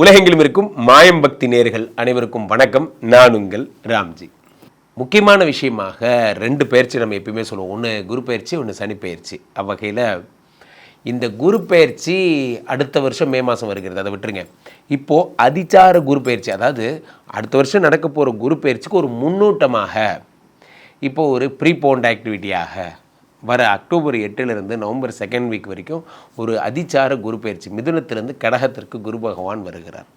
உலகெங்கிலும் இருக்கும் மாயம் பக்தி நேர்கள் அனைவருக்கும் வணக்கம். நான் உங்கள் ராம்ஜி. முக்கியமான விஷயமாக ரெண்டு பயிற்சி நம்ம எப்பயுமே சொல்லுவோம். ஒன்று குரு பயிற்சி ஒன்று சனி பயிற்சி. அவ்வகையில் இந்த குரு பயிற்சி அடுத்த வருஷம் மே மாதம் வருகிறது. அதை விட்டுருங்க. இப்போது அதிச்சார குரு பயிற்சி அதாவது அடுத்த வருஷம் நடக்க போகிற குரு பயிற்சிக்கு ஒரு முன்னூட்டமாக இப்போது ஒரு ப்ரீபோண்ட் ஆக்டிவிட்டியாக வர அக்டோபர் எட்டிலிருந்து நவம்பர் செகண்ட் வீக் வரைக்கும் ஒரு அதிச்சார குரு பயிற்சி. மிதுனத்திலிருந்து கடகத்திற்கு குரு பகவான் வருகிறார்.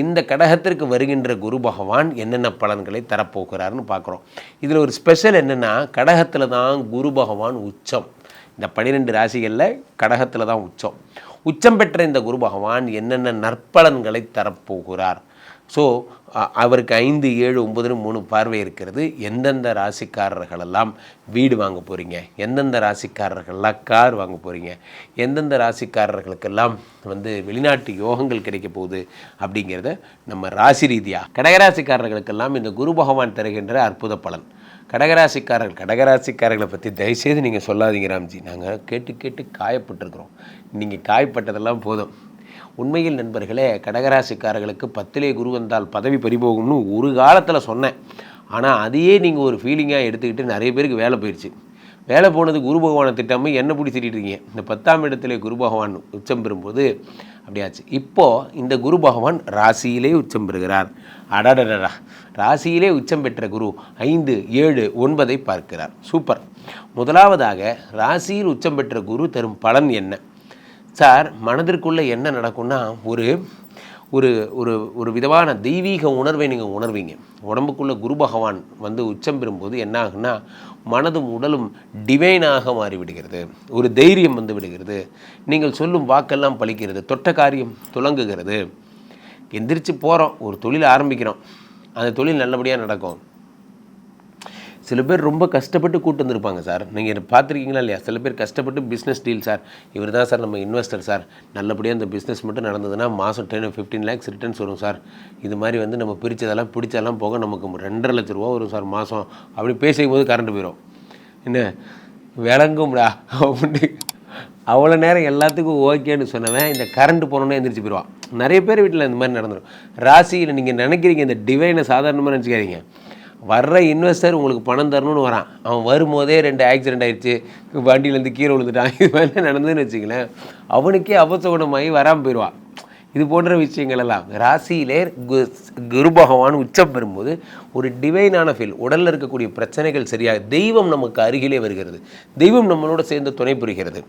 இந்த கடகத்திற்கு வருகின்ற குரு பகவான் என்னென்ன பலன்களை தரப்போகிறார்னு பார்க்குறோம். இதில் ஒரு ஸ்பெஷல் என்னென்னா கடகத்தில் தான் குரு பகவான் உச்சம். இந்த பன்னிரெண்டு ராசிகளில் கடகத்தில் தான் உச்சம். உச்சம் பெற்ற இந்த குரு பகவான் என்னென்ன நற்பலன்களை தரப்போகிறார். ஸோ அவருக்கு ஐந்து ஏழு ஒம்பதுன்னு மூணு பார்வை இருக்கிறது. எந்தெந்த ராசிக்காரர்களெல்லாம் வீடு வாங்க போகிறீங்க எந்தெந்த ராசிக்காரர்கள்லாம் கார் வாங்க போகிறீங்க எந்தெந்த ராசிக்காரர்களுக்கெல்லாம் வந்து வெளிநாட்டு யோகங்கள் கிடைக்க போகுது அப்படிங்கிறத நம்ம ராசி ரீதியாக கடகராசிக்காரர்களுக்கெல்லாம் இந்த குரு பகவான் தருகின்ற அற்புத பலன். கடகராசிக்காரர்கள் கடகராசிக்காரர்களை பற்றி தயவுசெய்து நீங்கள் சொல்லாதீங்க ராம்ஜி. நாங்கள் கேட்டு கேட்டு காயப்பட்டிருக்கிறோம். நீங்கள் காயப்பட்டதெல்லாம் போதும். உண்மையில் நண்பர்களே கடகராசிக்காரர்களுக்கு பத்திலே குரு வந்தால் பதவி பறிபோகும்னு ஒரு காலத்தில் சொன்னேன். ஆனால் அதையே நீங்கள் ஒரு ஃபீலிங்காக எடுத்துக்கிட்டு நிறைய பேருக்கு வேலை போயிடுச்சு வேலை போனது குரு பகவானை திட்டாமல் என்ன பிடிச்சிட்டு இருக்கீங்க? இந்த பத்தாம் இடத்துல குரு பகவான் உச்சம் பெறும்போது அப்படியாச்சு. இப்போது இந்த குரு பகவான் ராசியிலே உச்சம் பெறுகிறார். அடடடடா. ராசியிலே உச்சம் பெற்ற குரு ஐந்து ஏழு ஒன்பதை பார்க்கிறார். சூப்பர். முதலாவதாக ராசியில் உச்சம் பெற்ற குரு தரும் பலன் என்ன? சார் மனதிற்குள்ளே என்ன நடக்கும்னா ஒரு ஒரு ஒரு ஒரு விதமான தெய்வீக உணர்வை நீங்கள் உணர்வீங்க. உடம்புக்குள்ளே குரு பகவான் வந்து உச்சம் பெறும்போது என்ன ஆகுன்னா மனதும் உடலும் டிவைனாக மாறிவிடுகிறது. ஒரு தைரியம் வந்து விடுகிறது. நீங்கள் சொல்லும் வாக்கெல்லாம் பழிக்கிறது. தொட்ட காரியம் துலங்குகிறது. எந்திரிச்சு போகிறோம் ஒரு தொழில் ஆரம்பிக்கிறோம். அந்த தொழில் நல்லபடியாக நடக்கும். சில பேர் ரொம்ப கஷ்டப்பட்டு கூட்டு வந்திருப்பாங்க சார். நீங்கள் பார்த்துருக்கீங்களா இல்லையா? சில பேர் கஷ்டப்பட்டு பிஸ்னஸ் டீல் சார். இவர் தான் சார் நம்ம இன்வெஸ்டர் சார். நல்லபடியாக அந்த பிஸ்னஸ் மட்டும் நடந்ததுன்னா மாதம் டென் ஃபிஃப்டீன் லேக்ஸ் ரிட்டர்ன்ஸ் வரும் சார். இது மாதிரி வந்து நம்ம பிரித்ததெல்லாம் பிடிச்சதெல்லாம் போக நமக்கு ரெண்டரை லட்ச ரூபா வரும் சார் மாதம் அப்படி பேசும் போது கரண்ட் போயிடும் என்ன? விளங்கும்டா. அப்படின்னு அவ்வளோ நேரம் எல்லாத்துக்கும் ஓகேன்னு சொன்னவன் இந்த கரண்ட் போனோன்னே எந்திரிச்சு போயிடுவான். நிறைய பேர் வீட்டில் இந்த மாதிரி நடந்துடும் ராசியில் நீங்கள் நினைக்கிறீங்க இந்த டிவைனை சாதாரணமாக நினச்சிக்காதீங்க. வர்ற இன்வெஸ்டர் உங்களுக்கு பணம் தரணும்னு வரான். அவன் வரும்போதே ரெண்டு ஆக்சிடெண்ட் ஆயிடுச்சு. வண்டியிலேருந்து கீழே விழுந்துட்டான். இது மாதிரி நடந்ததுன்னு வச்சுங்களேன் அவனுக்கே அபசகுணமாகி வராமல் போயிடுவான். இது போன்ற விஷயங்கள் எல்லாம் ராசியிலே கு குரு பகவான் உச்சம் பெறும்போது ஒரு டிவைனான ஃபீல் உடலில் இருக்கக்கூடிய பிரச்சனைகள் சரியாக தெய்வம் நமக்கு அருகிலே வருகிறது. தெய்வம் நம்மளோட சேர்ந்து துணை புரிகிறது.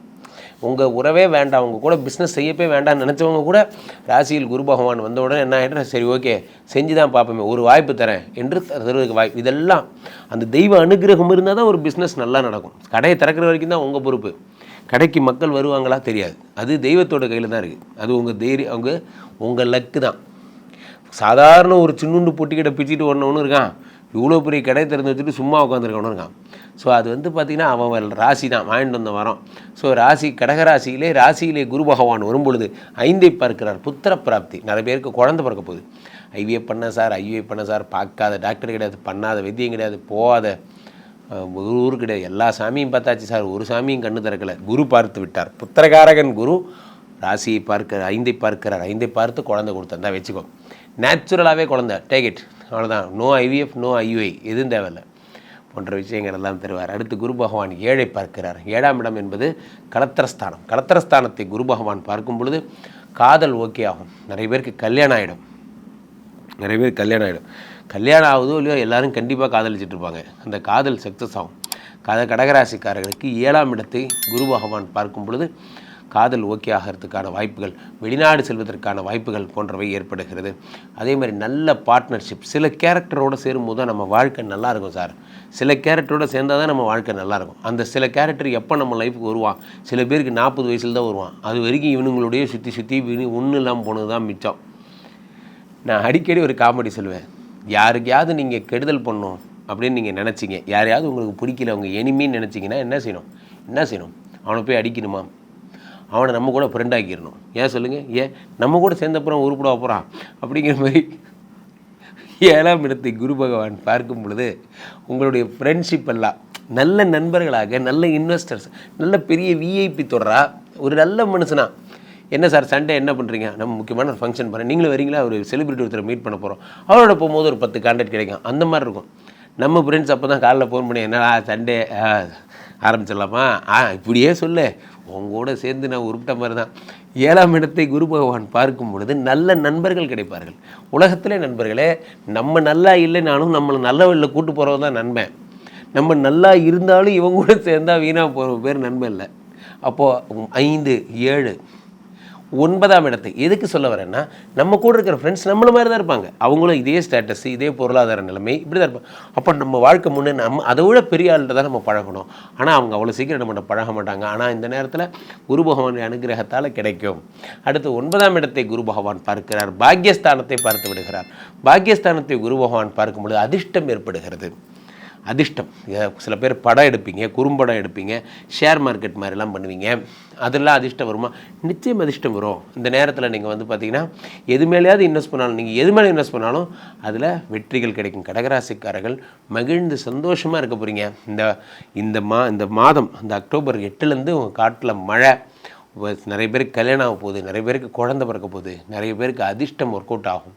உங்கள் உறவே வேண்டாம் உங்கள் கூட பிஸ்னஸ் செய்யப்பே வேண்டாம்னு நினச்சவங்க கூட ராசியில் குரு பகவான் வந்த உடனே என்ன ஆகிட்டு சரி ஓகே செஞ்சு தான் பார்ப்போமே ஒரு வாய்ப்பு தரேன் என்று தருவதற்கு வாய்ப்பு இதெல்லாம் அந்த தெய்வ அனுகிரகம் இருந்தால் தான் ஒரு பிஸ்னஸ் நல்லா நடக்கும். கடையை திறக்கிற வரைக்கும் தான் உங்கள் பொறுப்பு. கடைக்கு மக்கள் வருவாங்களா தெரியாது. அது தெய்வத்தோட கையில் தான் இருக்குது அது உங்கள் தைரியம் அவங்க உங்கள் லக்கு தான். சாதாரண ஒரு சின்னுண்டு பொட்டிக்கிட்ட பிச்சுட்டு ஒன்று இருக்கான். இவ்வளோ பெரிய கடை திறந்து வச்சுட்டு சும்மா உட்காந்துருக்கணும் இருக்கான். ஸோ அது வந்து பார்த்திங்கன்னா அவன் ராசி தான் வாங்கிட்டு வந்த வரோம் ஸோ ராசி கடகராசியிலே ராசியிலே குரு பகவான் வரும்பொழுது ஐந்தை பார்க்கிறார். புத்திர பிராப்தி. நிறைய பேருக்கு குழந்தை பிறக்க போகுது. ஐவிஎஃப் பண்ண சார் ஐவிஎஃப் பண்ண சார் பார்க்காத டாக்டர் கிடையாது பண்ணாத வைத்தியம் கிடையாது போகாத ஒரு ஊர் கிடையாது. எல்லா சாமியும் பார்த்தாச்சு சார். ஒரு சாமியும் கண்ணு திறக்கலை. குரு பார்த்து விட்டார். புத்திரகாரகன் குரு ராசியை பார்க்கிற ஐந்தை பார்க்கிறார். ஐந்தை பார்த்து குழந்தை கொடுத்தா வச்சுக்கோ. நேச்சுரலாகவே குழந்தை. டேக் இட் அவ்வளோதான் நோ ஐவிஎஃப் நோ ஐயுஐ எதுவும் தேவையில்லை. போன்ற விஷயங்கள் எல்லாம் தருவார். அடுத்து குரு பகவான் ஏழை பார்க்கிறார். ஏழாம் இடம் என்பது கலத்திரஸ்தானம். கலத்திரஸ்தானத்தை குரு பகவான் பார்க்கும் பொழுது காதல் ஓகே ஆகும். நிறைய பேருக்கு கல்யாணம் ஆகிடும் நிறைய பேர் கல்யாணம் ஆகிடும் கல்யாணம் ஆகுதோ இல்லையோ எல்லோரும் கண்டிப்பாக காதலிச்சிட்டு இருப்பாங்க. அந்த காதல் சக்ஸஸ் ஆகும். கத கடகராசிக்காரர்களுக்கு ஏழாம் இடத்தை குரு பகவான் பார்க்கும் பொழுது காதல் ஓகே ஆகிறதுக்கான வாய்ப்புகள் வெளிநாடு செல்வதற்கான வாய்ப்புகள் போன்றவை ஏற்படுகிறது. அதே மாதிரி நல்ல பார்ட்னர்ஷிப் சில கேரக்டரோடு சேரும்போது தான் நம்ம வாழ்க்கை நல்லாயிருக்கும் சார். சில கேரக்டரோடு சேர்ந்தால் தான் நம்ம வாழ்க்கை நல்லாயிருக்கும். அந்த சில கேரக்டர் எப்போ நம்ம லைஃபுக்கு வருவான்? சில பேருக்கு நாற்பது வயசில் தான் வருவான். அது வரைக்கும் இவனுங்களுடைய சுற்றி சுற்றி ஒன்றும் இல்லாமல் போனது தான் மிச்சம். நான் அடிக்கடி ஒரு காமெடி சொல்லுவேன். யாருக்கையாவது நீங்கள் கெடுதல் பண்ணோம் அப்படின்னு நீங்கள் நினச்சிங்க. யாரையாவது உங்களுக்கு பிடிக்கல அவங்க எனிமின்னு நினச்சிங்கன்னா என்ன செய்யணும்? என்ன செய்யணும்? அவனை போய் அடிக்கணுமா? அவனை நம்ம கூட ஃப்ரெண்ட் ஆக்கிடணும் ஏன் சொல்லுங்கள் ஏன்? நம்ம கூட சேர்ந்தப்புறம் உருப்பிட போகிறான் அப்படிங்கிற மாதிரி ஏழாம் இடத்தை குரு பகவான் பார்க்கும் பொழுது உங்களுடைய ஃப்ரெண்ட்ஷிப் எல்லாம் நல்ல நண்பர்களாக நல்ல இன்வெஸ்டர்ஸ் நல்ல பெரிய விஐபி தொடரா ஒரு நல்ல மனுஷனா. என்ன சார் சண்டே என்ன பண்ணுறீங்க நம்ம முக்கியமான ஒரு ஃபங்க்ஷன் பண்ண நீங்களும் வரீங்களா? ஒரு செலிபிரிட்டி ஒருத்தரை மீட் பண்ண போகிறோம் அவரோட போகும்போது ஒரு பத்து கான்டாக்ட் கிடைக்கும். அந்த மாதிரி இருக்கும். நம்ம ஃப்ரெண்ட்ஸ் அப்போ தான் காலைல ஃபோன் பண்ணி என்ன சண்டே ஆரம்பிச்சிடலாமா? ஆ இப்படியே சொல்லு. உங்கூட சேர்ந்து நான் உருப்பிட்ட மாதிரி தான் ஏழாம் இடத்தை குரு பகவான் பார்க்கும் பொழுது நல்ல நண்பர்கள் கிடைப்பார்கள். உலகத்திலே நண்பர்களே நம்ம நல்லா இல்லை நானும் நம்மளை நல்ல வழியில் கூட்டு போகிறவங்க தான் நண்பன். நம்ம நல்லா இருந்தாலும் இவங்க கூட சேர்ந்தா வீணாக போகிற பேர் நண்பன் இல்லை. அப்போது ஐந்து ஏழு ஒன்பதாம் இடத்தை எதுக்கு சொல்ல வரேன்னா நம்ம கூட இருக்கிற ஃப்ரெண்ட்ஸ் நம்மள மாதிரி தான் இருப்பாங்க. அவங்களும் இதே ஸ்டேட்டஸ் இதே பொருளாதார நிலைமை இப்படி தான் இருப்பாங்க. அப்போ நம்ம வாழ்க்கை முன்னே நம்ம அதை விட பெரிய ஆள்கிட்ட தான் நம்ம பழகணும். ஆனால் அவங்க அவ்வளோ சீக்கிரம் நம்ம பழக மாட்டாங்க. ஆனால் இந்த நேரத்தில் குரு பகவானுடைய அனுகிரகத்தால் கிடைக்கும். அடுத்து ஒன்பதாம் இடத்தை குரு பகவான் பார்க்கிறார். பாக்கியஸ்தானத்தை பார்த்து விடுகிறார். பாக்யஸ்தானத்தை குரு பகவான் பார்க்கும் பொழுது அதிர்ஷ்டம் ஏற்படுகிறது. அதிர்ஷ்டம். சில பேர் படம் எடுப்பீங்க குறும்படம் எடுப்பீங்க ஷேர் மார்க்கெட் மாதிரிலாம் பண்ணுவீங்க. அதெல்லாம் அதிர்ஷ்டம் வருமா? நிச்சயம் அதிர்ஷ்டம் வரும். இந்த நேரத்தில் நீங்கள் வந்து பார்த்தீங்கன்னா எது மேலேயாவது இன்வெஸ்ட் பண்ணாலும் நீங்கள் எது மேலே இன்வெஸ்ட் பண்ணாலும் அதில் வெற்றிகள் கிடைக்கும். கடகராசிக்காரர்கள் மகிழ்ந்து சந்தோஷமாக இருக்க போகிறீங்க இந்த இந்த மா இந்த மாதம் இந்த அக்டோபர் எட்டுலேருந்து உங்கள் காட்டில் மழை நிறைய பேருக்கு கல்யாணம் ஆக போகுது நிறைய பேருக்கு குழந்தை பிறக்க போகுது நிறைய பேருக்கு அதிர்ஷ்டம் ஒர்க் அவுட் ஆகும்.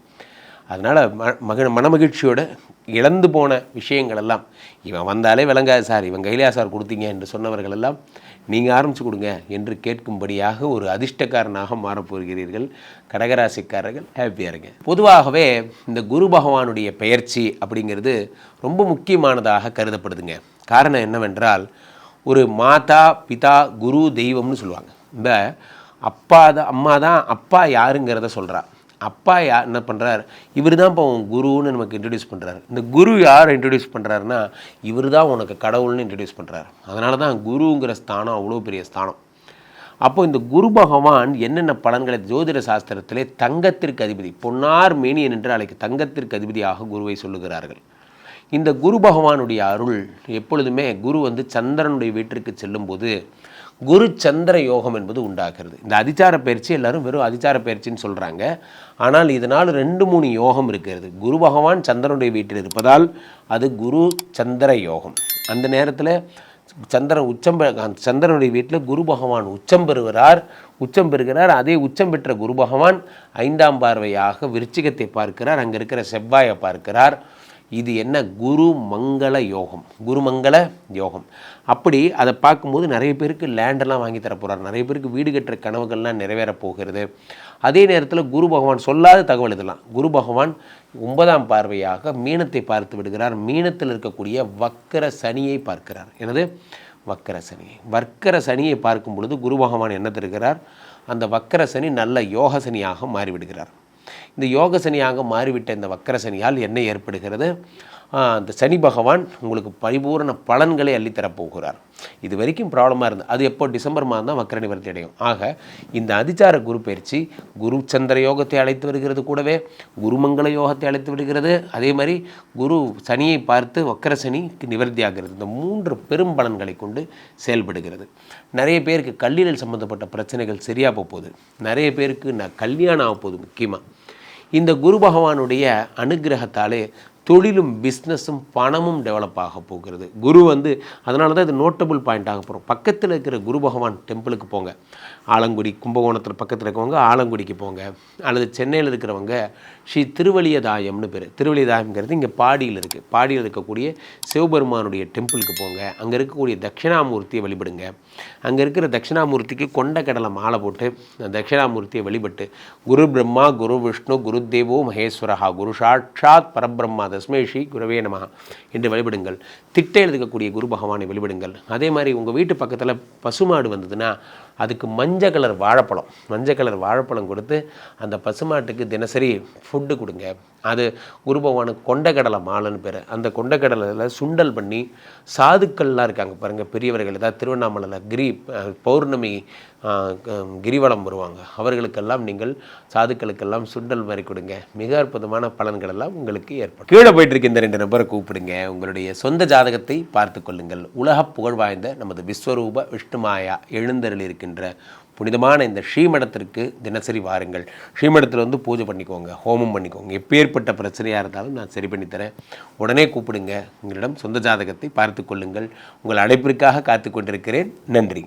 அதனால் ம மக மனமகிழ்ச்சியோட இழந்து போன விஷயங்கள் எல்லாம் இவன் வந்தாலே விளங்காது சார் இவன் கைலியா சார் கொடுத்தீங்க என்று சொன்னவர்கள் எல்லாம் நீங்கள் ஆரம்பித்து கொடுங்க என்று கேட்கும்படியாக ஒரு அதிர்ஷ்டக்காரனாக மாறப்போகிறீர்கள் கடகராசிக்காரர்கள் ஹாப்பியாக இருங்க. பொதுவாகவே இந்த குரு பகவானுடைய பெயர்ச்சி அப்படிங்கிறது ரொம்ப முக்கியமானதாக கருதப்படுதுங்க. காரணம் என்னவென்றால் ஒரு மாதா பிதா குரு தெய்வம்னு சொல்லுவாங்க. இந்த அப்பா தான் அம்மா தான் அப்பா யாருங்கிறத சொல்கிறா அப்பா யா என்ன பண்ணுறார் இவர் தான் இப்போ உன் குருன்னு நமக்கு இன்ட்ரடியூஸ் பண்ணுறாரு இந்த குரு யார் இன்ட்ரடியூஸ் பண்ணுறாருன்னா இவர் தான் உனக்கு கடவுள்னு இன்ட்ரடியூஸ் பண்ணுறாரு அதனால தான் குருங்கிற ஸ்தானம் அவ்வளோ பெரிய ஸ்தானம். அப்போ இந்த குரு பகவான் என்னென்ன பலன்களை ஜோதிட சாஸ்திரத்திலே தங்கத்திற்கு அதிபதி பொன்னார் மேனியன் என்று அழைக்க தங்கத்திற்கு அதிபதியாக குருவை சொல்லுகிறார்கள். இந்த குரு பகவானுடைய அருள் எப்பொழுதுமே குரு வந்து சந்திரனுடைய வீட்டிற்கு செல்லும்போது குரு சந்திர யோகம் என்பது உண்டாகிறது. இந்த அதிச்சார பயிற்சி எல்லாரும் வெறும் அதிச்சார பயிற்சின்னு சொல்கிறாங்க ஆனால் இதனால் ரெண்டு மூணு யோகம் இருக்கிறது. குரு பகவான் சந்திரனுடைய வீட்டில் இருப்பதால் அது குரு சந்திர யோகம். அந்த நேரத்தில் சந்திரன் உச்சம் அந்த சந்திரனுடைய வீட்டில் குரு பகவான் உச்சம் பெறுகிறார். உச்சம் பெறுகிறார். அதே உச்சம் பெற்ற குரு பகவான் ஐந்தாம் பார்வையாக விருச்சிகத்தை பார்க்கிறார். அங்கே இருக்கிற செவ்வாயை பார்க்கிறார். இது என்ன குரு மங்கள யோகம் குருமங்கள யோகம். அப்படி அதை பார்க்கும்போது நிறைய பேருக்கு லேண்டெல்லாம் வாங்கி தர போகிறார் நிறைய பேருக்கு வீடு கட்டுற கனவுகள்லாம் நிறைவேறப் போகிறது. அதே நேரத்தில் குரு பகவான் சொல்லாத தகவல் இதெல்லாம். குரு பகவான் ஒன்பதாம் பார்வையாக மீனத்தை பார்த்து விடுகிறார். மீனத்தில் இருக்கக்கூடிய வக்கர சனியை பார்க்கிறார். எனது வக்கர சனியை வக்கர சனியை பார்க்கும் பொழுது குரு பகவான் என்ன தருகிறார்? அந்த வக்கர சனி நல்ல யோக சனியாக மாறிவிடுகிறார். இந்த யோக சனியாக மாறிவிட்ட இந்த வக்கர சனியால் என்ன ஏற்படுகிறது? அந்த சனி பகவான் உங்களுக்கு பரிபூரண பலன்களை அள்ளித்தரப்போகிறார் இது வரைக்கும் ப்ராப்ளமாக இருந்தது. அது எப்போ? டிசம்பர் மாதம் தான் வக்கர நிவர்த்தி அடையும். ஆக இந்த அதிச்சார குரு பயிற்சி குரு சந்திர யோகத்தை அழைத்து வருகிறது கூடவே குருமங்கள யோகத்தை அழைத்து வருகிறது. அதே மாதிரி குரு சனியை பார்த்து வக்கர சனிக்கு நிவர்த்தி ஆகிறது. இந்த மூன்று பெரும் பலன்களை கொண்டு செயல்படுகிறது. நிறைய பேருக்கு கல்லீரல் சம்பந்தப்பட்ட பிரச்சனைகள் சரியாக போகுது. நிறைய பேருக்கு நான் கல்யாணம் ஆக போகுது முக்கியமாக இந்த குரு பகவானுடைய அனுகிரகத்தாலே தொழிலும் பிஸ்னஸும் பணமும் டெவலப் ஆக போகிறது. குரு வந்து அதனால தான் இது நோட்டபுள் பாயிண்ட் ஆக போகிறோம் பக்கத்தில் இருக்கிற குரு பகவான் டெம்பிளுக்கு போங்க. ஆலங்குடி கும்பகோணத்தில் பக்கத்தில் இருக்கவங்க ஆலங்குடிக்கு போங்க. அல்லது சென்னையில் இருக்கிறவங்க ஸ்ரீ திருவலியதாயம்னு பேர். திருவலியதாயம்ங்கிறது இங்கே பாடியில் இருக்குது பாடியில் இருக்கக்கூடிய சிவபெருமானுடைய டெம்பிளுக்கு போங்க. அங்கே இருக்கக்கூடிய தட்சிணாமூர்த்தியை வழிபடுங்க. அங்கே இருக்கிற தட்சிணாமூர்த்திக்கு கொண்ட கடலை மாலை போட்டு அந்த தட்சிணாமூர்த்தியை வழிபட்டு குரு பிரம்மா குரு விஷ்ணு குரு தேவோ மகேஸ்வரஹா குரு சாட்சாத் பரபிரம்மா தஸ்மை ஸ்ரீ குருவே நமஹா என்று வழிபடுங்கள். திட்டையில் இருக்கக்கூடிய குரு பகவானை வழிபடுங்கள். அதே மாதிரி உங்கள் வீட்டு பக்கத்தில் பசுமாடு வந்ததுன்னா அதுக்கு மஞ்சள் கலர் வாழைப்பழம். மஞ்சள் கலர் வாழைப்பழம் கொடுத்து அந்த பசுமாட்டுக்கு தினசரி ஃபுட்டு கொடுங்க. அது குரு பகவானுக்கு கொண்டக்கடலை மாலைன்னு பேர். அந்த கொண்டக்கடலையில் சுண்டல் பண்ணி சாதுக்கள்லாம் இருக்காங்க பாருங்கள் பெரியவர்கள். ஏதாவது திருவண்ணாமலையில் கிரி பௌர்ணமி கிரிவலம் வருவாங்க. அவர்களுக்கெல்லாம் நீங்கள் சாதுக்களுக்கெல்லாம் சுண்டல் மாதிரி கொடுங்க. மிக அற்புதமான பலன்கள் எல்லாம் உங்களுக்கு ஏற்படும். கீழே போயிட்டு இருக்க இந்த ரெண்டு நபரை கூப்பிடுங்க. உங்களுடைய சொந்த ஜாதகத்தை பார்த்து கொள்ளுங்கள். உலக புகழ் வாய்ந்த நமது விஸ்வரூப விஷ்ணுமாயா எழுந்தருள் இருக்கின்ற புனிதமான இந்த ஸ்ரீமடத்திற்கு தினசரி வாருங்கள். ஸ்ரீமடத்தில் வந்து பூஜை பண்ணிக்கோங்க ஹோமம் பண்ணிக்கோங்க. எப்பேற்பட்ட பிரச்சனையாக இருந்தாலும் நான் சரி பண்ணித்தரேன் உடனே கூப்பிடுங்க. உங்களிடம் சொந்த ஜாதகத்தை பார்த்து கொள்ளுங்கள். உங்கள் அழைப்பிற்காக காத்து கொண்டிருக்கிறேன். நன்றி.